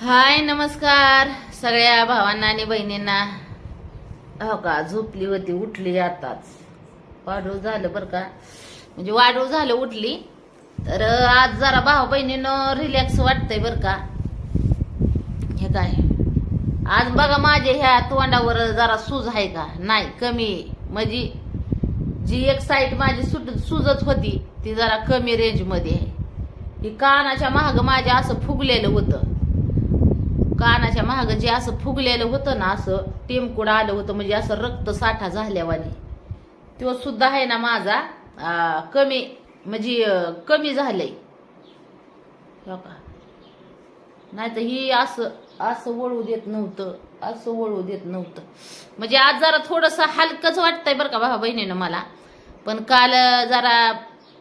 हाय नमस्कार. सगळ्या भावांना आणि बहिणींना. हो का झोपली होती उठली आताच. वाढू झालं बरं का. म्हणजे वाढू झालं उठली. तर आज जरा भाऊ बहिणीनं रिलॅक्स वाटतंय बरं का. हे काय? आज बघा माझ्या ह्या तोंडावर जरा सूज आहे का? नाही कमी. म्हणजे जी एक साईड माझी सुट सुजत होती ती जरा कमी रेंजमध्ये आहे. ही कानाच्या महाग माझ्या असं फुगलेलं होतं. कानाच्या महाग जे असं फुगलेलं होतं ना असं टेमकुड आलं होतं म्हणजे असं रक्त साठा झाल्यावानी. तो सुद्धा आहे ना माझा कमी म्हणजे कमी झालंय. का नाही तर ही असं असं वळू देत नव्हतं असं वळू देत नव्हतं. म्हणजे आज जरा थोडंसं हलकंच वाटतंय बरं का भावा बहिणीनं मला. पण काल जरा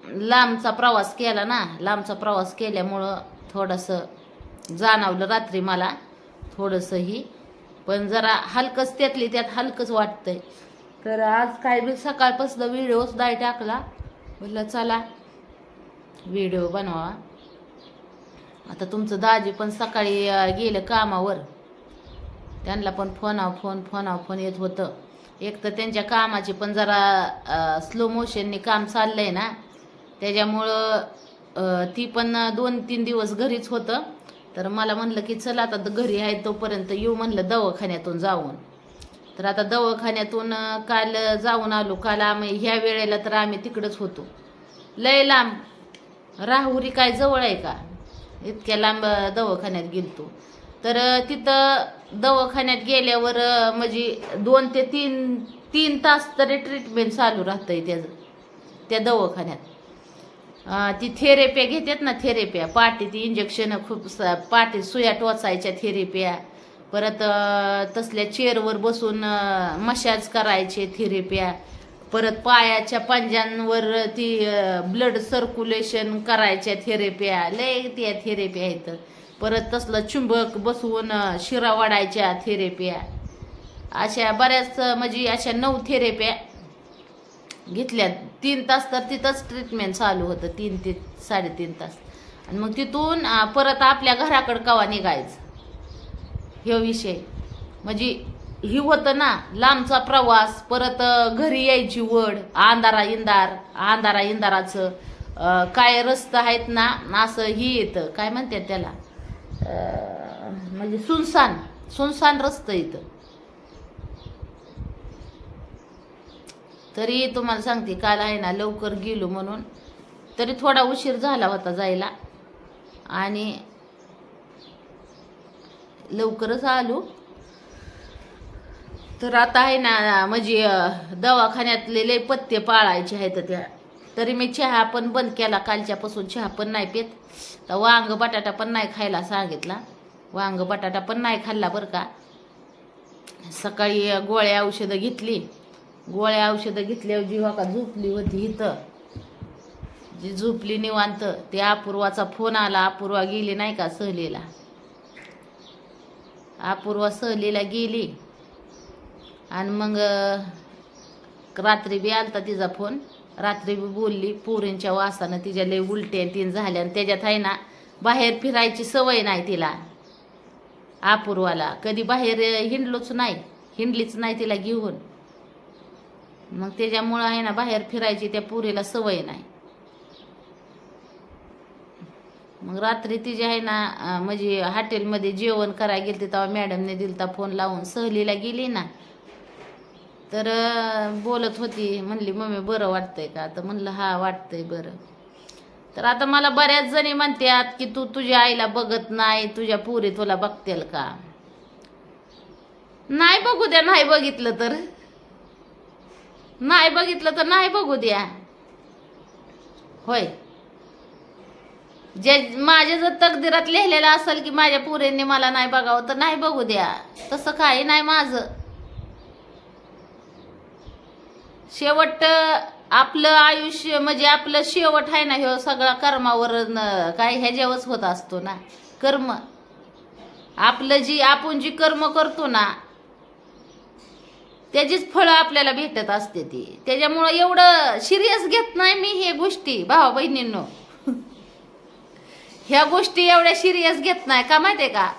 लांबचा प्रवास केला ना लांबचा प्रवास केल्यामुळं थोडंसं जाणवलं रात्री मला. थोडंसंही. पण जरा हलकंच त्यातली त्यात हलकंच वाटतंय. तर आज काय बी सकाळपासून व्हिडिओच दाय टाकला. म्हटलं चला व्हिडिओ बनवा. आता तुमचं दाजी पण सकाळी गेलं कामावर. त्यांना पण फोनाव फोन फोनाव फोन येत होतं. एक तर त्यांच्या कामाचे पण जरा स्लो मोशनने काम चाललंय ना. त्याच्यामुळं ती पण दोन तीन दिवस घरीच होतं. तर मला म्हणलं की चल आता घरी आहे तोपर्यंत येऊ म्हणलं दवाखान्यातून जाऊन. तर आता दवाखान्यातून काल जाऊन आलो. काल आम्ही ह्या वेळेला तर आम्ही तिकडंच होतो. लय लांब. राहुरी काय जवळ आहे का? इतक्या लांब दवाखान्यात गेलतो. तर तिथं दवाखान्यात गेल्यावर म्हणजे दोन ते तीन तीन तास तरी ट्रीटमेंट चालू राहतंय त्याचं त्या दवाखान्यात. ती थेरेप्या घेतात ना थेरेप्या पाठी ती इंजेक्शन खूप पाठी सुया टोचायच्या थेरेप्या परत तसल्या चेअरवर बसून मशाज करायचे थेरेप्या परत पायाच्या पंजांवर ती ब्लड सर्क्युलेशन करायच्या थेरेप्या लय त्या थेरेप्या आहेत. परत तसलं चुंबक बसवून शिरा वाढायच्या थेरेप्या अशा बऱ्याच म्हणजे अशा नऊ थेरेप्या घेतल्या तीन तास तर तिथंच ट्रीटमेंट चालू होतं. तीन ते साडेतीन तास. आणि मग तिथून परत आपल्या घराकडं कवा निघायचं? ह्यो विषय. म्हणजे ही होतं ना लांबचा प्रवास परत घरी यायची वड अंधारा इंदार अंधारा इंदाराचं काय रस्ता आहेत ना असं ही येतं. काय म्हणतात त्याला? म्हणजे सुनसान सुनसान रस्त येतं तरी तुम्हाला सांगते काल आहे ना लवकर गेलो म्हणून. तरी थोडा उशीर झाला होता जायला. आणि लवकरच आलो. तर आता आहे ना म्हणजे दवाखान्यातले लय पत्ते पाळायचे आहेत त्या. तरी मी चहा पण बंद केला कालच्यापासून चहा पण नाही पेत. तर वांग बटाटा पण नाही खायला सांगितला. वांग बटाटा पण नाही खाल्ला बरं का. सकाळी गोळ्या औषधं घेतली. गोळ्या औषधं घेतल्यावर जीवा का झोपली होती इथं. जी झोपली निवांत ते अपूर्वाचा फोन आला अपूर्वा गेली नाही का सहलीला? अपूर्वा सहलीला गेली. आणि मग रात्री बी आलता तिचा फोन. रात्री बी बोलली पोरींच्या वासानं तिच्या लय उलट्या तीन झाल्या आणि त्याच्यात आहे ना बाहेर फिरायची सवय नाही तिला. अपूर्वाला. कधी बाहेर हिंडलोच नाही. हिंडलीच नाही तिला घेऊन. मग त्याच्यामुळं आहे ना बाहेर फिरायची त्या पुरीला सवय नाही. मग रात्री तिची आहे ना म्हणजे हॉटेलमध्ये जेवण करायला गेलते तेव्हा मॅडमने दिलता फोन लावून. सहलीला गेली ना तर बोलत होती म्हणली मम्मी बरं वाटतंय का? तर म्हणलं हा वाटतंय बरं. तर आता मला बऱ्याच जणी म्हणतात की तू तुझ्या आईला बघत नाही तुझ्या पुरी तुला बघतील का? नाही बघू द्या नाही बघितलं तर. नाही बघितलं तर नाही बघू द्या. होय. जे माझ्या जर तकदिरात लिहिलेलं असेल की माझ्या पोरींनी मला नाही बघावं तर नाही बघू द्या. तसं काही नाही माझं. शेवट आपलं आयुष्य म्हणजे आपलं शेवट आहे ना ह्यो सगळा कर्मावर काही काय ह्याच्यावरच होत असतो ना. कर्म. आपलं जी आपण जी कर्म करतो ना त्याचीच फळं आपल्याला भेटत असते ती. त्याच्यामुळं एवढं सिरियस घेत नाही मी हे गोष्टी भावा बहिणींनो. ह्या गोष्टी एवढ्या सिरियस घेत नाही का माहितीये का?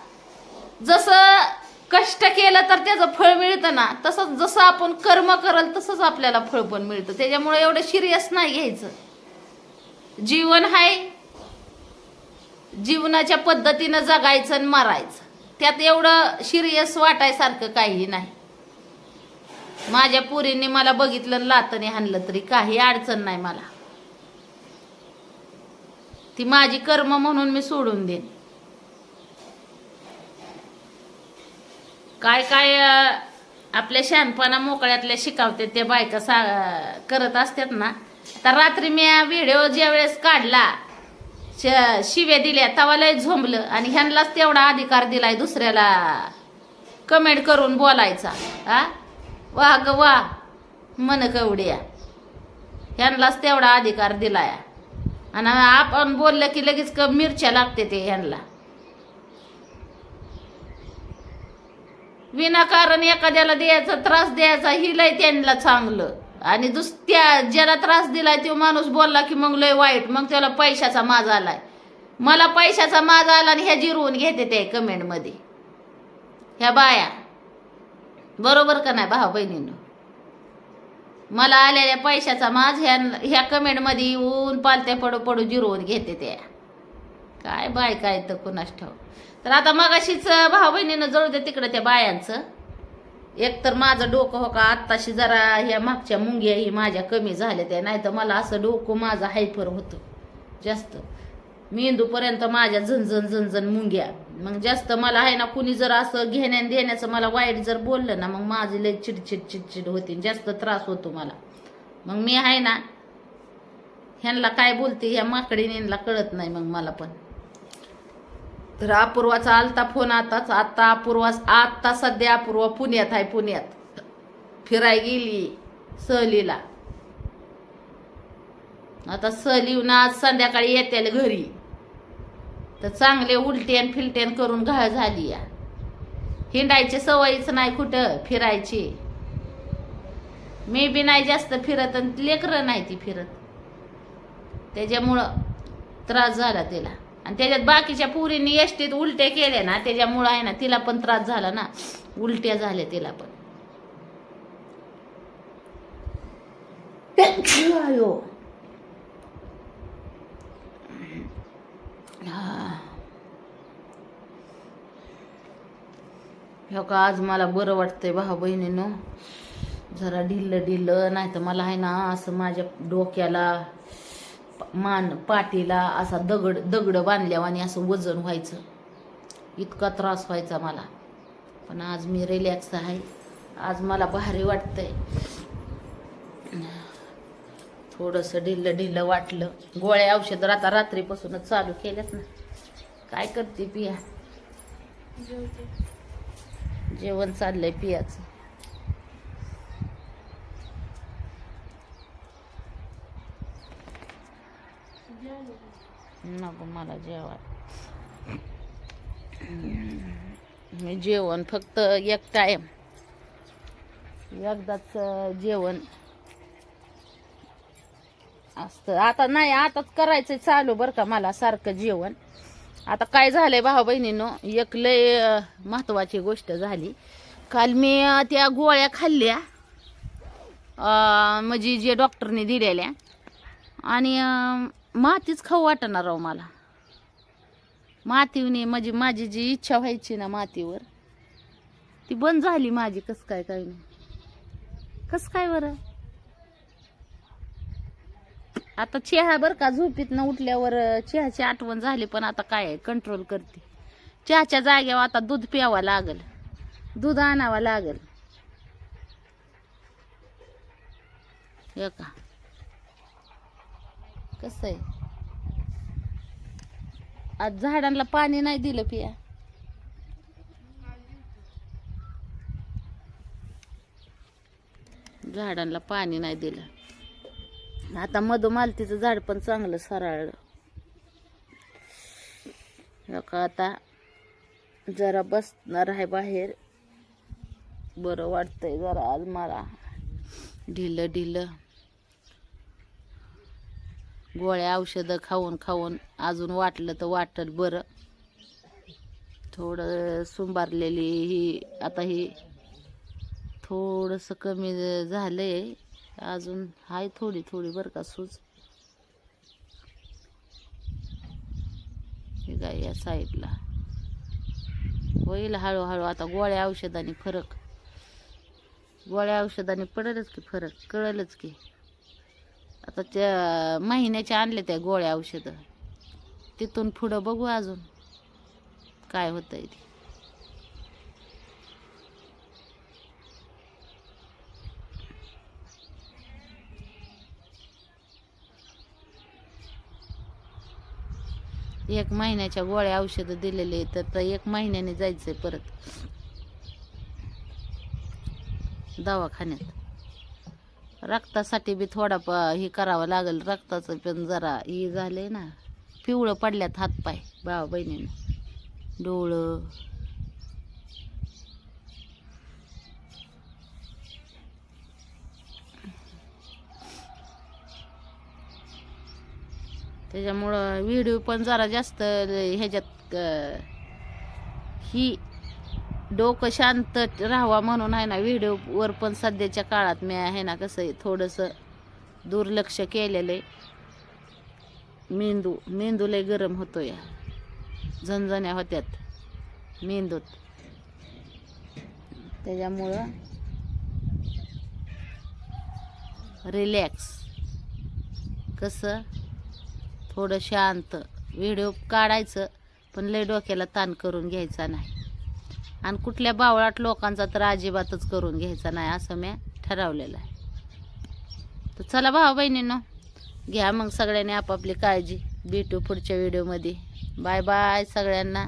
जसं कष्ट केलं तर त्याचं फळ मिळतं ना तसंच जसं आपण कर्म करल तसंच आपल्याला फळ पण मिळतं. त्याच्यामुळे एवढं सिरियस नाही घ्यायचं. जीवन आहे जीवनाच्या पद्धतीनं जगायचं आणि मारायचं. त्यात एवढं सिरियस वाटायसारखं काही नाही. माझ्या पुरीने मला बघितलं लातने हाणलं तरी काही अडचण नाही मला. ती माझी कर्म म्हणून मी सोडून देईन. काय काय आपल्या शहाणपणा मोकळ्यातल्या शिकावते त्या बायका सा करत असतात ना. तर रात्री मी व्हिडिओ ज्या वेळेस काढला शिव्या दिल्या तवा लय झोंबलं आणि ह्यांनाच तेवढा अधिकार दिलाय दुसऱ्याला कमेंट करून बोलायचा हा वा ग वा. मन कवड्या ह्यांनाच तेवढा अधिकार दिलाय. आणि आपण बोललं की लगेच क मिरच्या लागते ते ह्यांना विनाकारण एखाद्याला द्यायचा त्रास द्यायचा ही लय त्यांना चांगलं. आणि दुस त्या ज्याला त्रास दिलाय तो माणूस बोलला की मग लय वाईट मग त्याला पैशाचा माज आलाय. मला पैशाचा माज आला आणि ह्या जिरवून घेते ते कमेंटमध्ये ह्या बाया. बरोबर का नाही भाऊ बहिणीनं? मला आलेल्या पैशाचा माझ ह्या ह्या कमेंटमध्ये येऊन पालत्या पडू पडू जिरवून घेते त्या. काय बाय काय तर कुणास ठाव तर आता मगाशीच भाऊ बहिणीनं जळू दे तिकडं त्या बायांचं. एक तर माझं डोकं हो का आत्ताशी जरा ह्या मागच्या मुंग्या ही माझ्या कमी झाल्या त्या नाही तर मला असं डोकं माझं हायफर होतं. जास्त. मेंदूपर्यंत माझ्या झनझन झनझन मुंग्या. मग जास्त मला आहे ना कुणी जर असं घेण्या देण्याचं मला वाईट जर बोललं ना मग माझी लय चिडचिड चिडचिड होती जास्त त्रास होतो मला. मग मी आहे ना ह्यांना काय बोलते ह्या माकडीने कळत नाही मग मला पण. तर अपूर्वाचा आलता फोन आताच. आता अपूर्वा आता सध्या अपूर्वा पुण्यात आहे पुण्यात. फिराय गेली सहलीला. आता सहली येऊन आज संध्याकाळी येत्याला घरी. तर चांगले उलट्यान फिलट्यान करून घाळ झाली या. हिंडायची सवयीच नाही कुठं फिरायची. मी बी नाही जास्त फिरत आणि लेकरं नाही ती फिरत. त्याच्यामुळं त्रास झाला तिला. आणि त्याच्यात बाकीच्या पुरींनी एसटीत उलट्या केल्या ना त्याच्यामुळं आहे ना तिला पण त्रास झाला ना. उलट्या झाल्या तिला पण. हा. हो का आज मला बरं वाटतंय भाऊ बहिणीनं. जरा ढिल्लं ढिल्लं नाही तर मला आहे ना असं माझ्या डोक्याला मान पाठीला असा दगड दगड बांधल्यावानी असं वजन व्हायचं. इतका त्रास व्हायचा मला. पण आज मी रिलॅक्स आहे. आज मला भारी वाटतंय. थोडंसं ढिल्लं ढिल्लं वाटलं. गोळ्या औषधं आता रात्रीपासूनच चालू केल्यात ना. काय करते पिया? जेवण चाललंय पियाचं. नको मला जेवण मी जेवण फक्त एक टाइम एकदाच जेवण असतं. आता नाही आताच करायचं चालू बरं का मला सारखं जेवण. आता काय झालंय भाऊ बहिणीनं एक लय महत्वाची गोष्ट झाली. काल मी त्या गोळ्या खाल्ल्या म्हणजे जे डॉक्टरने दिलेल्या. आणि मातीच खाऊ वाटणार राव मला. मातीने म्हणजे माझी जी इच्छा व्हायची ना मातीवर ती बंद झाली माझी कस काय काय नाही. कस काय बरं? आता चहा बर का झोपीतनं उठल्यावर चहाची आठवण झाली पण आता काय कंट्रोल करते. चहाच्या जागेवर आता दूध प्यावं लागल. दूध आणावं लागल. हे का? कसं आहे? आज झाडांना पाणी नाही दिलं पिया. झाडांना पाणी नाही दिलं. आता मधुमालतीचं झाड पण चांगलं सरळ का आता जरा बसणार आहे बाहेर. बरं वाटतंय जरा आज मला. ढिलं ढिलं. गोळ्या औषधं खाऊन खाऊन अजून वाटलं तर वाटल बरं. थोडं सुंबारलेली ही आता ही थोडंसं कमी झालंय. अजून हाय थोडी थोडी बरं का सूज. हे काय या साईडला. होईल हळूहळू आता गोळ्या औषधाने फरक. गोळ्या औषधाने पडेलच की फरक कळेलच की. आता त्या महिन्याच्या आणले त्या गोळ्या औषधं. तिथून पुढं बघू अजून काय होतं ते. एक महिन्याच्या गोळ्या औषधं दिलेले तर एक महिन्याने जायचंय परत. दवाखान्यात. रक्तासाठी बी थोडा प हे करावं लागेल रक्ताचं पण जरा हे झालंय ना. पिवळं पडल्यात हातपाय भावा बहिणीनं. डोळं. त्याच्यामुळं व्हिडिओ पण जरा जास्त ह्याच्यात ही डोकं शांत राहावा म्हणून आहे ना व्हिडिओवर पण सध्याच्या काळात मी आहे ना कसं आहे थोडंसं दुर्लक्ष केलेलं आहे. मेंदू मेंदू लय गरम होतो या झणझण्या होत्यात मेंदूत. त्याच्यामुळं रिलॅक्स कसं? थोडं शांत. व्हिडिओ काढायचं पण लय डोक्याला ताण करून घ्यायचा नाही. आणि कुठल्या बावळाट लोकांचा तर अजिबातच करून घ्यायचा नाही असं मी ठरवलेलं आहे. तर चला भावा बहिणींनो घ्या मग सगळ्यांनी आपापली काळजी भेटू पुढच्या व्हिडिओमध्ये. बाय बाय सगळ्यांना.